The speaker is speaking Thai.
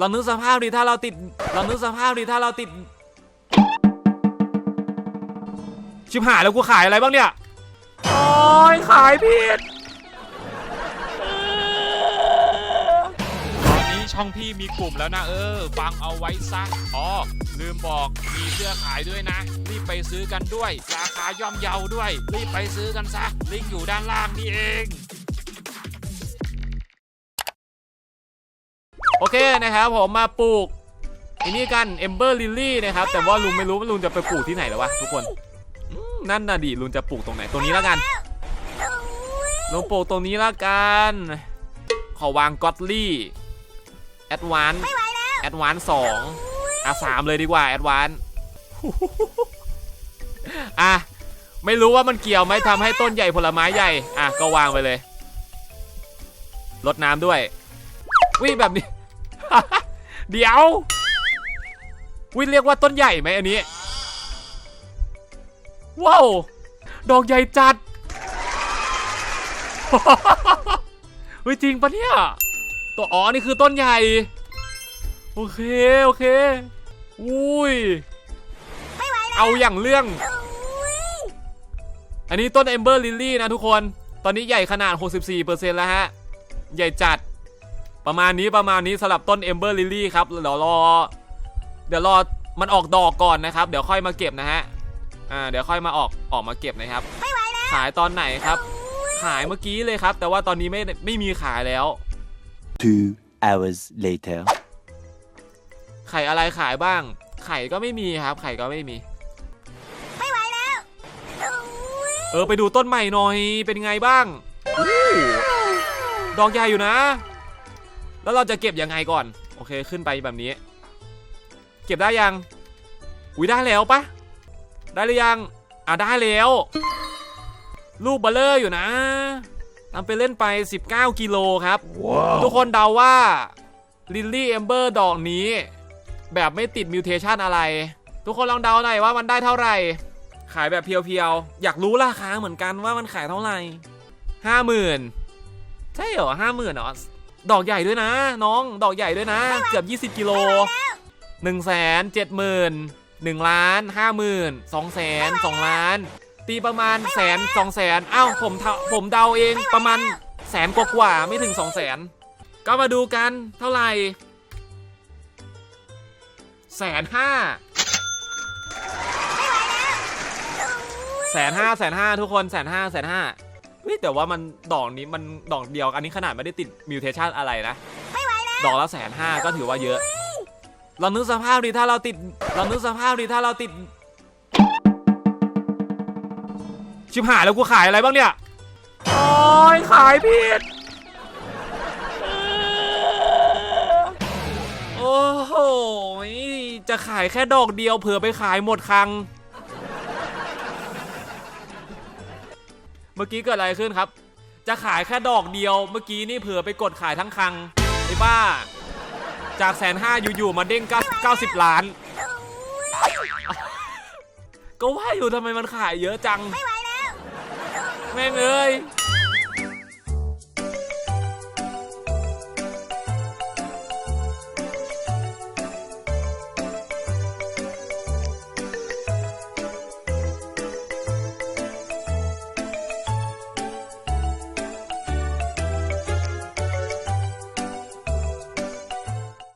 ลองนึกสภาพดิถ้าเราติดลองนึกสภาพดิถ้าเราติด ชิบหายแล้วกูขายอะไรบ้างเนี่ย โอ้ยขายผิด ตอนนี้ช่องพี่มีกลุ่มแล้วนะเออ ฟังเอาไว้ซะอ๋อลืมบอกมีเสื้อขายด้วยนะ รีบไปซื้อกันด้วย ราคาย่อมเยาด้วย รีบไปซื้อกันซะ ลิงก์อยู่ด้านล่างนี่เอง โอเคนะครับผมมาปลูกอันนี้กัน Ember Lily นะครับแต่ว่าลุงไม่รู้ว่าลุงจะไปปลูกที่ไหนแล้ววะทุกคนอืมนั่นน่ะดิลุงจะปลูกตรงไหนตรงนี้แล้วกันลุงปลูกตรงนี้แล้วกันขอวางก็อตลี่แอดวานแอดวานสองอะสามเลยดีกว่าแอดวานอะไม่รู้ว่ามันเกี่ยวไหมทำให้ต้นใหญ่ผลไม้ใหญ่ อะก็วางไปเลยรดน้ำด้วยวิแบบนี้ เดี๋ยววิเรียกว่าต้นใหญ่ไหมอันนี้ ว้าว ดอกใหญ่จัดเฮ้ยจริงปะเนี่ย ตัวอ๋อนี่คือต้นใหญ่ โอเค โอเค อุ้ย เอาอย่างเรื่อง อันนี้ต้น Ember Lily นะทุกคน ตอนนี้ใหญ่ขนาด 64%แล้วฮะ ใหญ่จัด ประมาณนี้ประมาณนี้สำหรับต้น Ember Lily ครับเดี๋ยวรอ เดี๋ยวรอมันออกดอกก่อนนะครับ เดี๋ยวค่อยมาเก็บนะฮะอ่าเดี๋ยวค่อยมาออกออกมาเก็บนะครับ ขายตอนไหนครับ ขายเมื่อกี้เลยครับ แต่ว่าตอนนี้ไม่ไม่มีขายแล้ว Two hours later. ไข่อะไรขายบ้าง ไข่ก็ไม่มีครับ ไข่ก็ไม่มีเออไปดูต้นใหม่หน่อย เป็นไงบ้างอู้ดอกใหญ่อยู่นะ แล้วเราจะเก็บยังไงก่อน โอเคขึ้นไปแบบนี้ เก็บได้ยังอุ้ยได้แล้วปะได้หรือยังอะได้แล้วลูกเบลเลอร์อยู่นะทำไปเล่นไป 19 กิโลครับทุกคนเดาว่าลิลลี่เอมเบอร์ดอกนี้ แบบไม่ติดมิวเทชันอะไร ทุกคนลองเดาหน่อยว่ามันได้เท่าไหร่ ขายแบบเพียวๆ อยากรู้ราคาเหมือนกันว่ามันขายเท่าไหร่ห้าหมื่นใช่เหรอห้าหมื่นเหรอ ดอกใหญ่ด้วยนะ น้องดอกใหญ่ด้วยนะ เกือบ 20 กิโลหนึ่งแสนเจ็ดหมื่นหนึ่งล้านห้าหมื่นสองแสนสองล้าน ตีประมาณแสนสองแสนอ้าวผมเทาผมเดาเองประมาณแสนกว่าๆไม่ถึงสองแสนก็มาดูกันเท่าไหร่แสนห้าแสนห้าแสนห้าทุกคนแสนห้าแสนห้า เฮ้ยแต่ว่ามันดอกนี้มันดอกเดียวอันนี้ขนาดไม่ได้ติดมิวเทชันอะไรนะดอกละแสนห้าก็ถือว่าเยอะ เรานึกสภาพดิถ้าเราติดเรานึกสภาพดิถ้าเราติด ชิบหายแล้วกูขายอะไรบ้างเนี่ยโอ้ยขายผิดโอ้โหจะขายแค่ดอกเดียวเผื่อไปขายหมดคลัง มื่อกี้เกิดอะไรขึ้นครับ จะขายแค่ดอกเดียว เมื่อกี้นี่เผื่อไปกดขายทั้งคลังไอ้บ้า จากแสนห้าอยู่ๆมาเด้ง9 90ล้าน ก็ว่าอยู่ทำไมมันขายเยอะจังแม่งเอ้ย